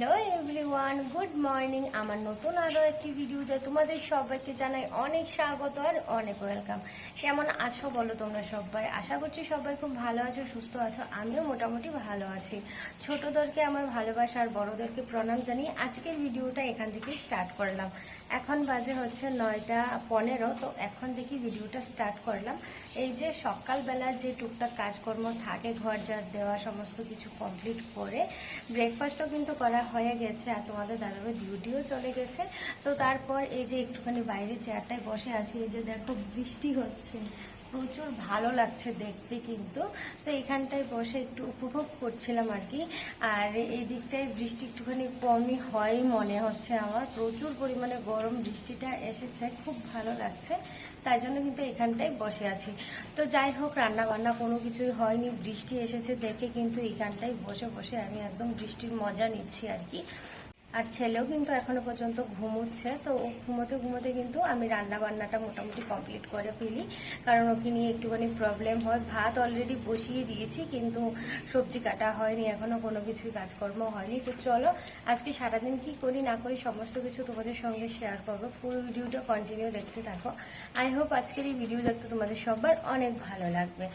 Hello everyone good morning আমার নতুন আরও একটি ভিডিওতে তোমাদের সবাইকে জানাই অনেক স্বাগত আর অনেক ওয়েলকাম কেমন আছো বলো তোমরা সবাই? আশা করছি সবাই খুব ভালো আছো, সুস্থ আছো। আমিও মোটামুটি ভালো আছি। ছোটদেরকে আমার ভালোবাসা আর বড়দেরকে প্রণাম জানিয়ে আজকের ভিডিওটা এখান থেকেই স্টার্ট করলাম। এখন বাজে হচ্ছে নয়টা পনেরো, তো এখন দেখি ভিডিওটা স্টার্ট করলাম। এই যে সকালবেলার যে টুকটাক কাজকর্ম থাকে ঘর ঝাড় দেওয়া, সমস্ত কিছু কমপ্লিট করে ব্রেকফাস্টও কিন্তু করা হয়ে গেছে আর তোমাদের দাদাভাই ডিউটিও চলে গেছে। তো তারপর এই যে একটুখানি বাইরে চেয়ারটায় বসে আছি, এই যে দেখো বৃষ্টি হচ্ছে। প্রচুর ভালো লাগছে দেখতে কিন্তু। তো এখানটায় বসে একটু উপভোগ করছিলাম আর কি। আর এই দিকটায় বৃষ্টি একটুখানি কমই হয় মনে হচ্ছে আমার। প্রচুর পরিমাণে গরম বৃষ্টিটা এসেছে, খুব ভালো লাগছে। তাই জন্য কিন্তু এখানটায় বসে আছি। তো যাই হোক রান্না বান্না কোনো কিছুই হয়নি, বৃষ্টি এসেছে দেখে কিন্তু এখানটায় বসে বসে আমি একদম বৃষ্টির মজা নিচ্ছি আর কি। আর ছেলেও কিন্তু এখনও পর্যন্ত ঘুমোচ্ছে, তো ও ঘুমোতে ঘুমোতে কিন্তু আমি রান্না বান্নাটা মোটামুটি কমপ্লিট করে ফেলি। কারণ ওকে নিয়ে একটুখানি প্রবলেম হয়। ভাত অলরেডি বসিয়ে দিয়েছি, কিন্তু সবজি কাটা হয়নি, এখনও কোনো কিছুই কাজকর্ম হয়নি। তো চলো, আজকে সারাদিন কি করি না করি সমস্ত কিছু তোমাদের সঙ্গে শেয়ার করব। পুরো ভিডিওটা কন্টিনিউ দেখতে থাকো। আই হোপ আজকের এই ভিডিও দেখতে তোমাদের সবার অনেক ভালো লাগবে।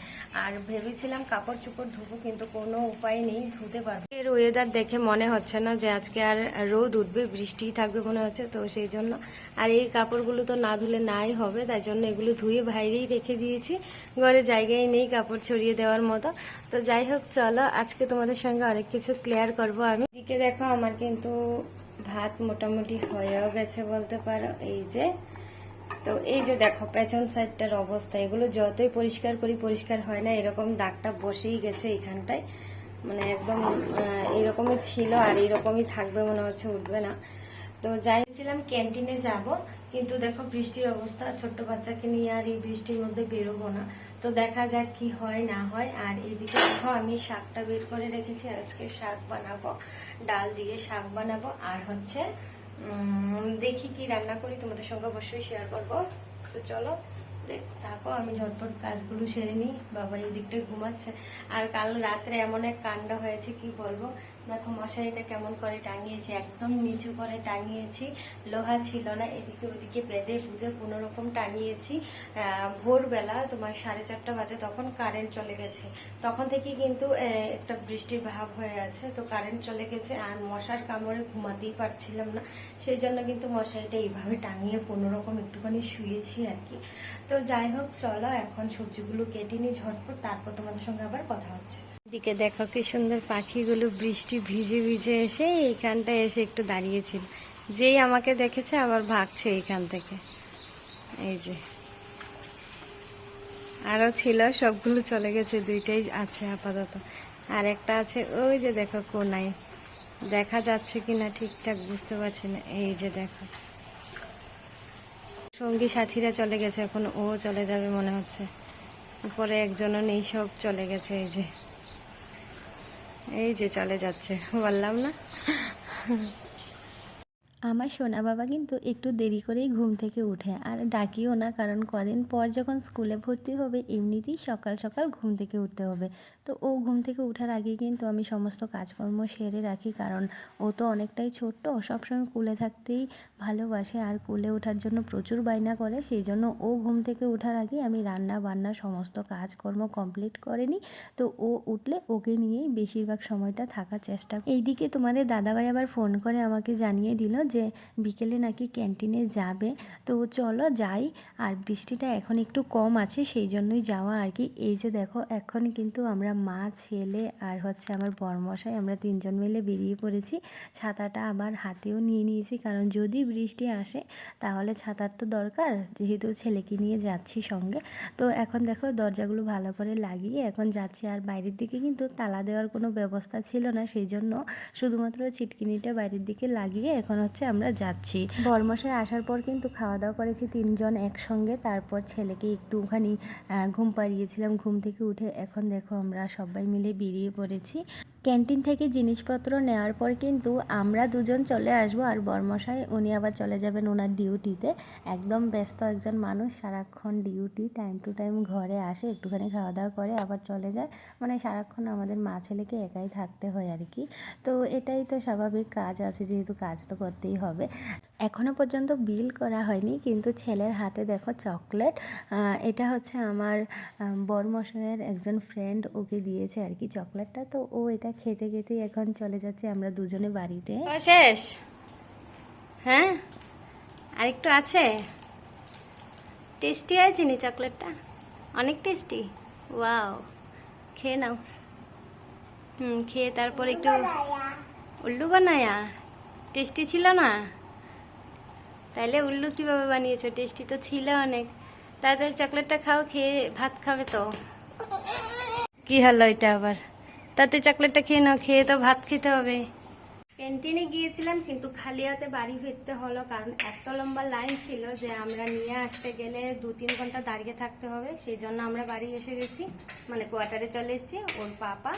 আর ভেবেছিলাম কাপড় চোপড় ধুবো, কিন্তু কোনো উপায় নেই, ধুতে পারব। এর ওয়েদার দেখে মনে হচ্ছে না যে আজকে আর রোদ উঠবে বৃষ্টি থাকবে মনে হচ্ছে তো সেই জন্য। আর এই কাপড়গুলো তো না ধুলে নাই হবে, তাই জন্য এগুলো ধুয়ে বাইরেই রেখে দিয়েছি। ঘরে জায়গায় নেই কাপড় ছড়িয়ে দেওয়ার মতো। তো যাই হোক, চলো আজকে তোমাদের সঙ্গে অনেক কিছু ক্লিয়ার করব আমি। দিকে দেখো আমার কিন্তু ভাত মোটামুটি হয়েও গেছে বলতে পারো, এই যে। তো এই যে দেখো পেছন সাইডটার অবস্থা, এগুলো যতই পরিষ্কার করি পরিষ্কার হয় না, এরকম দাগটা বসেই গেছে এখানটায়। মানে একদম আহ, এইরকমই ছিল আর এইরকমই থাকবে মনে হচ্ছে উঠবে না। তো যাইছিলাম ক্যান্টিনে যাব কিন্তু দেখো বৃষ্টির অবস্থা ছোট্ট বাচ্চাকে নিয়ে আর এই বৃষ্টির মধ্যে বেরোবো না। তো দেখা যাক কি হয় না হয়। আর এদিকে দেখো আমি শাকটা বের করে রেখেছি আজকে শাক বানাবো ডাল দিয়ে শাক বানাবো। আর হচ্ছে দেখি কি রান্না করি তোমাদের সঙ্গে অবশ্যই শেয়ার করব। তো চলো। থাকো আমি ঝটপট কাজগুলো সেরে নিই, বাবা এই দিকটায় ঘুমাচ্ছে। আর কাল রাত্রে এমন এক কাণ্ড হয়েছে, কি বলব? দেখো মশারিটা কেমন করে টাঙিয়েছি, একদম নিচু করে টাঙিয়েছি, লোহা ছিল না, এদিকে ওদিকে বেঁধে বুঝে কোনো রকম টাঙিয়েছি ভোরবেলা তোমার সাড়ে চারটা বাজে তখন কারেন্ট চলে গেছে। তখন থেকে কিন্তু একটা বৃষ্টির ভাব হয়ে আছে, তো কারেন্ট চলে গেছে, আর মশার কামড়ে ঘুমাতেই পারছিলাম না। সেই জন্য কিন্তু মশারিটা এইভাবে টাঙিয়ে কোনো রকম একটুখানি শুয়েছি আর কি। তো যাই হোক, চলো, এখন সবজিগুলো কেটে নিই ঝটপট, তারপর তোমাদের সঙ্গে আবার কথা হচ্ছে। দিকে দেখো কি সুন্দর পাখিগুলো বৃষ্টি ভিজে ভিজে এসে এইখানটায় এসে একটু দাঁড়িয়েছিল। যেই আমাকে দেখেছে, আবার ভাগছে এইখান থেকে। এই যে। আরও ছিল, সবগুলো চলে গেছে, দুইটাই আছে আপাতত। আর একটা আছে, ওই যে দেখো কোনায়। দেখা যাচ্ছে কিনা ঠিকঠাক বুঝতে পারছি না। এই যে দেখো। সঙ্গী সাথীরা চলে গেছে, এখন ও চলে যাবে মনে হচ্ছে। পরে একজনও নেই, সব চলে গেছে, এই যে। এই যে চলে যাচ্ছে, বললাম না? আমার সোনা বাবা কিন্তু একটু দেরি করেই ঘুম থেকে উঠে, আর ডাকিও না, কারণ কদিন পর যখন স্কুলে ভর্তি হবে, এমনিতেই সকাল সকাল ঘুম থেকে উঠতে হবে। তো ও ঘুম থেকে ওঠার আগে কিন্তু আমি সমস্ত কাজকর্ম সেরে রাখি, কারণ ও তো অনেকটাই ছোট্ট। সবসময় কুলে থাকতেই ভালোবাসে, আর কুলে ওঠার জন্য প্রচুর বায়না করে। সেই জন্য ও ঘুম থেকে ওঠার আগে আমি রান্না বান্না সমস্ত কাজকর্ম কমপ্লিট করে নিই। তো ও উঠলে ওকে নিয়েই বেশিরভাগ সময়টা থাকার চেষ্টা। এইদিকে তোমাদের দাদাভাই আবার ফোন করে আমাকে জানিয়ে দিল যে বিকেলে নাকি ক্যান্টিনে যাবে। তো চলো যাই। আর বৃষ্টিটা এখন একটু কম আছে, সেই জন্যই যাওয়া আর কি। এই যে দেখো, এখন কিন্তু আমরা মা, ছেলে আর হচ্ছে আমার বরমশাই আমরা তিনজন মিলে বেরিয়ে পড়েছি। ছাতাটা আবার হাতেও নিয়ে নিয়েছি, কারণ যদি বৃষ্টি আসে তাহলে ছাতার তো দরকার, যেহেতু ছেলেকে নিয়ে যাচ্ছি সঙ্গে। তো এখন দেখো, দরজাগুলো ভালো করে লাগিয়ে এখন যাচ্ছি। আর বাইরের দিকে কিন্তু তালা দেওয়ার কোনো ব্যবস্থা ছিল না, সেই জন্য শুধুমাত্র ছিটকিনিটা বাইরের দিকে লাগিয়ে এখন হচ্ছে আমরা যাচ্ছি। বর্মশায় আসার পর কিন্তু খাওয়া দাওয়া করেছি তিনজন একসঙ্গে। তারপর ছেলেকে একটুখানি ঘুম পাড়িয়েছিলাম। ঘুম থেকে উঠে এখন দেখো আমরা সবাই মিলে বেরিয়ে পড়েছি। ক্যান্টিন থেকে জিনিসপত্র নেওয়ার পর কিন্তু আমরা দুজন চলে আসব আর বর্মশাই, উনি আবার চলে যাবেন ওনার ডিউটিতে। একদম ব্যস্ত একজন মানুষ, সারাক্ষণ ডিউটি টাইম টু টাইম ঘরে আসে, একটুখানি খাওয়া দাওয়া করে, আবার চলে যায়। মানে সারাক্ষণ আমাদের মা ছেলেকে একাই থাকতে হয় আর কি। তো এটাই তো স্বাভাবিক কাজ আছে, যেহেতু কাজ তো করতেই হবে। এখনও পর্যন্ত বিল করা হয়নি, কিন্তু ছেলের হাতে দেখো চকলেট। এটা হচ্ছে আমার বরমশাইয়ের একজন ফ্রেন্ড ওকে দিয়েছে আর কি চকলেটটা। তো ও এটা খেতে খেতেই এখন চলে যাচ্ছে আমরা দুজনে বাড়িতে। শেষ? হ্যাঁ? আর একটু আছে? টেস্টি আছে নি চকলেটটা? অনেক টেস্টি? ওয়াও। খেয়ে নাও। হুম খেয়ে তারপর একটু উল্লু বানায়া। টেস্টি ছিল না? তাইলে উল্লু কীভাবে বানিয়েছো? টেস্টি তো ছিল অনেক। তাড়াতাড়ি চকলেটটা খাও খেয়ে ভাত খাবে তো। কি হলো এটা আবার? তাতে চকলেটটা খেয়ে নাও, খেয়ে তো ভাত খেতে হবে। ক্যান্টিনে গিয়েছিলাম, কিন্তু খালি হাতে বাড়ি ফিরতে হলো, কারণ এত লম্বা লাইন ছিল যে আমরা নিয়ে আসতে গেলে দু তিন ঘণ্টা দাঁড়িয়ে থাকতে হবে, সেই জন্য আমরা বাড়ি এসে গেছি। মানে কোয়ার্টারে চলে এসেছি, ওর পাপা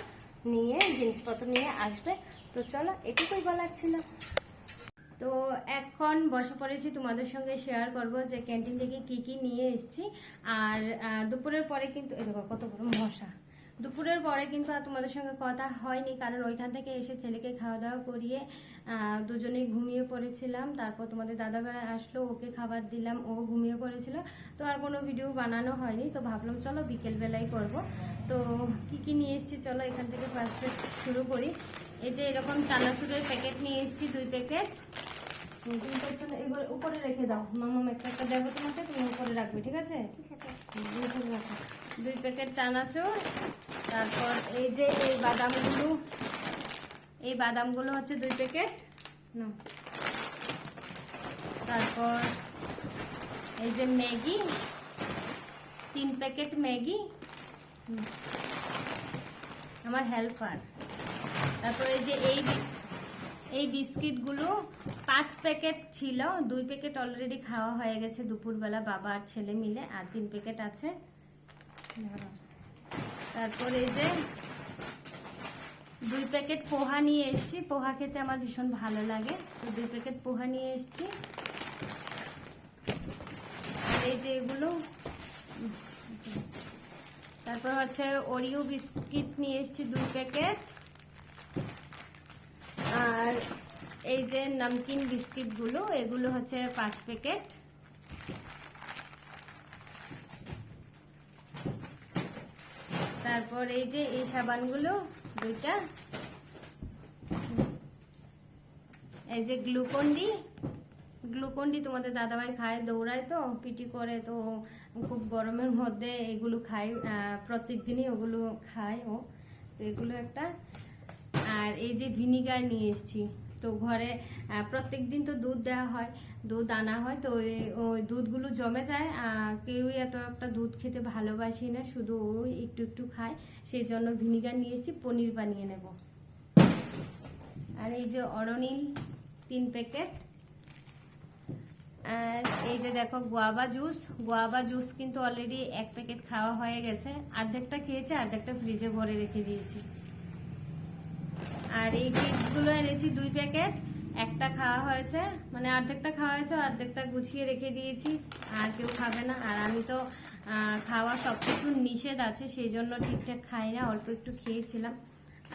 নিয়ে জিনিসপত্র নিয়ে আসবে। তো চলো, এটুকুই বলার ছিল। তো এখন বসে পড়েছি তোমাদের সঙ্গে শেয়ার করব যে ক্যান্টিন থেকে কি কি নিয়ে এসেছি। আর দুপুরের পরে কিন্তু, এই দেখো কত বড় মশা। দুপুরের পরে কিন্তু আর তোমাদের সঙ্গে কথা হয়নি কারণ ওইখান থেকে এসে ছেলেকে খাওয়া দাওয়া করিয়ে দুজনেই ঘুমিয়ে পড়েছিলাম। তারপর তোমাদের দাদাভাই আসলো ওকে খাবার দিলাম ও ঘুমিয়ে পড়েছিল। তো আর কোনো ভিডিও বানানো হয়নি। তো ভাবলাম চলো বিকেলবেলাই করব। তো কি কি নিয়ে এসেছি চলো এখান থেকে ফার্স্টে শুরু করি। এই যে এরকম চানাচুরের প্যাকেট নিয়ে এসেছি দুই প্যাকেট জন্য উপরে রেখে দাও। মামা একটা একটা দেবো তোমাকে তুমি উপরে রাখবে ঠিক আছে? উপরে রাখো। দুই প্যাকেট চানাচুর, তারপর এই যে এই বাদামগুলো এই বাদামগুলো হচ্ছে দুই প্যাকেট তারপর এই যে ম্যাগি, তিন প্যাকেট ম্যাগি। আমার হেল্পার। তারপর এই যে এই এই বিস্কিটগুলো পাঁচ প্যাকেট ছিল, দুই প্যাকেট অলরেডি খাওয়া হয়ে গেছে দুপুরবেলা, বাবা আর ছেলে মিলে, আর তিন প্যাকেট আছে। তারপর এই যে দুই প্যাকেট পোহা নিয়ে এসেছি। পোহা খেতে আমার ভীষণ ভালো লাগে। দুই প্যাকেট পোহা নিয়ে এসেছি। এই যে এগুলো, তারপর হচ্ছে ওরিও বিস্কিট নিয়ে এসেছি দুই প্যাকেট। আর এই যে নমকিন বিস্কিটগুলো, এগুলো হচ্ছে পাঁচ প্যাকেট। তারপর এই যে এই সাবানগুলো, দুইটা। এই যে গ্লুকন্ডি গ্লুকন্ডি তোমাদের দাদাভাই খায়, দৌড়ায় তো, পিটি করে তো, খুব গরমের মধ্যে এগুলো খায় প্রত্যেক দিনই ওগুলো খায় ও। তো এগুলো একটা। আর এই যে ভিনিগার নিয়ে এসেছি। তো ঘরে প্রত্যেক দিন তো দুধ দেওয়া হয়, দুধ আনা হয়, তো ওই দুধগুলো জমে যায় কেউই এত একটা দুধ খেতে ভালোবাসি না, শুধু ওই একটু একটু খায় সেই জন্য ভিনিগার নিয়ে এসেছি, পনির বানিয়ে নেব। আর এই যে অরনিল, তিন প্যাকেট। আর এই যে দেখো গোয়াবা জুস গোয়াবা জুস কিন্তু অলরেডি এক প্যাকেট খাওয়া হয়ে গেছে অর্ধেকটা খেয়েছে অর্ধেকটা ফ্রিজে ভরে রেখে দিয়েছি। আর এই কেকগুলো এনেছি দুই প্যাকেট। একটা খাওয়া হয়েছে মানে অর্ধেকটা খাওয়া হয়েছে অর্ধেকটা গুছিয়ে রেখে দিয়েছি। আর কেউ খাবে না। আর আমি তো খাওয়া সব কিছু নিষেধ আছে সেই জন্য ঠিকঠাক খাই না অল্প একটু খেয়েছিলাম।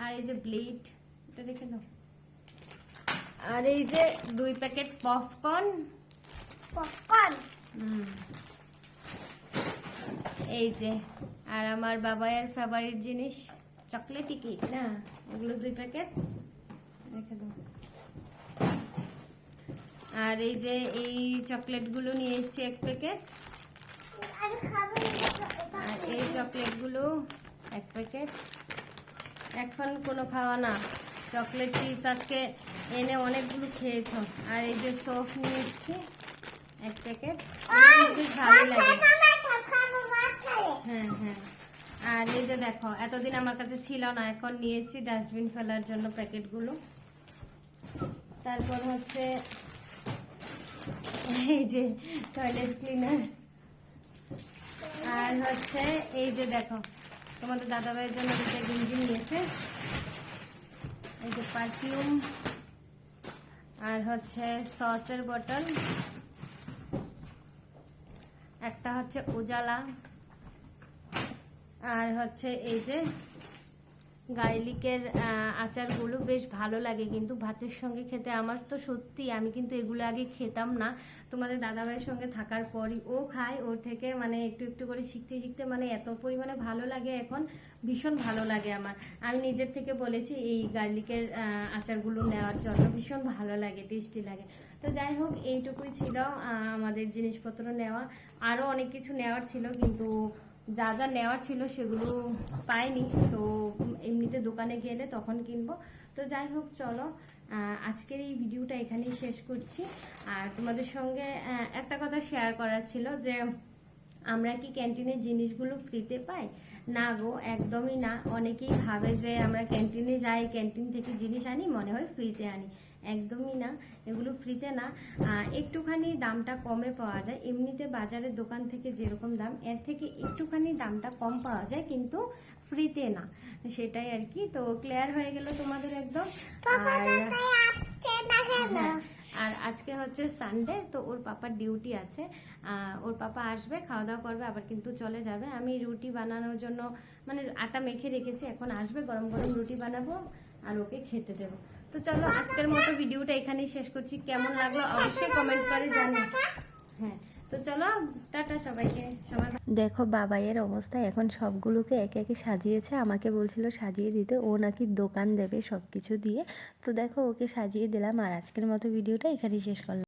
আর এই যে ব্লেড এটা রেখে দাও আর এই যে দুই প্যাকেট পপকর্ন। পপকর্ন। এই যে আর আমার বাবায়ের ফেভারিট জিনিস। চকলেটি কেক না? ওগুলো দুই প্যাকেট? রেখে দাও। আর এই যে এই চকলেটগুলো নিয়ে এসেছি এক প্যাকেট। আর এই চকলেটগুলো এক প্যাকেট। এখন কোনো খাওয়া না। চকলেট চিপস আজকে এনে অনেকগুলো খেয়েছো। আর এই যে সোপ নিয়ে এসেছি এক প্যাকেট। ভালোই লাগে হ্যাঁ হ্যাঁ আর এই যে দেখো, এতদিন আমার কাছে ছিল না, এখন নিয়ে এসেছি ডাস্টবিন ফেলার জন্য প্যাকেটগুলো। তারপর হচ্ছে এই যে টয়লেট ক্লিনার আর হচ্ছে এই যে দেখো, তোমাদের দাদাভাইয়ের জন্য দুটো গেঞ্জি নিয়েছে। এই যে পারফিউম আর হচ্ছে সসের বটল একটা হচ্ছে উজালা। আর হচ্ছে এই যে গার্লিকের আচারগুলো বেশ ভালো লাগে কিন্তু ভাতের সঙ্গে খেতে আমার তো সত্যি আমি কিন্তু এগুলো আগে খেতাম না। তোমাদের দাদাভাইয়ের সঙ্গে থাকার পরই ও খায়, ওর থেকে মানে একটু একটু করে শিখতে শিখতে মানে এত পরিমাণে ভালো লাগে এখন, ভীষণ ভালো লাগে আমার। আমি নিজের থেকে বলেছি এই গার্লিকের আচারগুলো নেওয়ার জন্য ভীষণ ভালো লাগে, টেস্টি লাগে। তো যাই হোক, এইটুকুই ছিল আমাদের জিনিসপত্র নেওয়া। আরও অনেক কিছু নেওয়ার ছিল কিন্তু যা যা নেওয়ার ছিল সেগুলো পাইনি। তো এমনিতে দোকানে গেলে তখন কিনবো। তো যাই হোক, চলো আজকের এই ভিডিওটা এখানেই শেষ করছি। আর তোমাদের সঙ্গে একটা কথা শেয়ার করার ছিল যে, আমরা কি ক্যান্টিনের জিনিসগুলো ফ্রিতে পাই? না গো, একদমই না। অনেকেই ভাবে যে আমরা ক্যান্টিনে যাই ক্যান্টিন থেকে জিনিস আনি, মনে হয় ফ্রিতে আনি। একদমই না এগুলো ফ্রিতে না। একটুখানি দামটা কমে পাওয়া যায়। এমনিতে বাজারের দোকান থেকে যেরকম দাম এর থেকে একটুখানি দামটা কম পাওয়া যায় কিন্তু ফ্রিতে না। সেটাই আর কি। তো ক্লিয়ার হয়ে গেল তোমাদের একদম। আর হ্যাঁ, আজকে হচ্ছে সানডে তো ওর পাপার ডিউটি আছে। ওর পাপা আসবে খাওয়া দাওয়া করবে আবার কিন্তু চলে যাবে। আমি রুটি বানানোর জন্য মানে আটা মেখে রেখেছি এখন আসবে গরম গরম রুটি বানাবো আর ওকে খেতে দেবো। তো চলো, আজকের মতো ভিডিওটা এখানেই শেষ করছি। কেমন লাগল অবশ্যই কমেন্ট করে জানি হ্যাঁ তো চলো, টাটা সবাইকে। সবাই দেখো, বাবাইয়ের অবস্থা এখন সবগুলোকে একে একে সাজিয়েছে। আমাকে বলছিল সাজিয়ে দিতে, ও নাকি দোকান দেবে সব কিছু দিয়ে। তো দেখো, ওকে সাজিয়ে দিলাম আর আজকের মতো ভিডিওটা এখানেই শেষ করলাম।